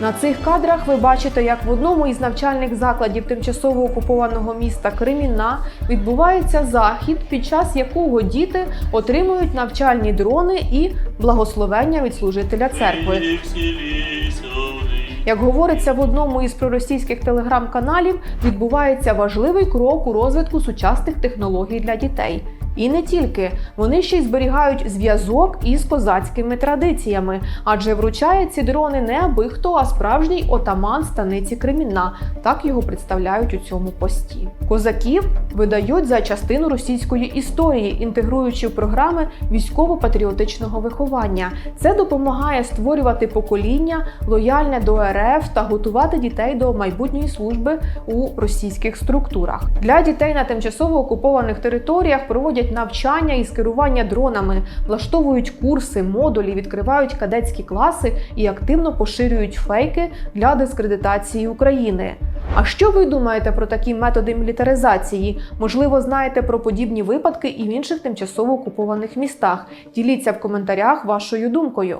На цих кадрах ви бачите, як в одному із навчальних закладів тимчасово окупованого міста Кремінна відбувається захід, під час якого діти отримують навчальні дрони і благословення від служителя церкви. Як говориться в одному із проросійських телеграм-каналів, відбувається важливий крок у розвитку сучасних технологій для дітей. І не тільки вони ще й зберігають зв'язок із козацькими традиціями, адже вручає ці дрони не аби хто, а справжній отаман станиці Кремінна. Так його представляють у цьому пості. Козаків видають за частину російської історії, інтегруючи в програми військово-патріотичного виховання. Це допомагає створювати покоління лояльне до РФ та готувати дітей до майбутньої служби у російських структурах. Для дітей на тимчасово окупованих територіях проводять навчання із керування дронами, влаштовують курси, модулі, відкривають кадетські класи і активно поширюють фейки для дискредитації України. А що ви думаєте про такі методи мілітаризації? Можливо, знаєте про подібні випадки і в інших тимчасово окупованих містах? Діліться в коментарях вашою думкою.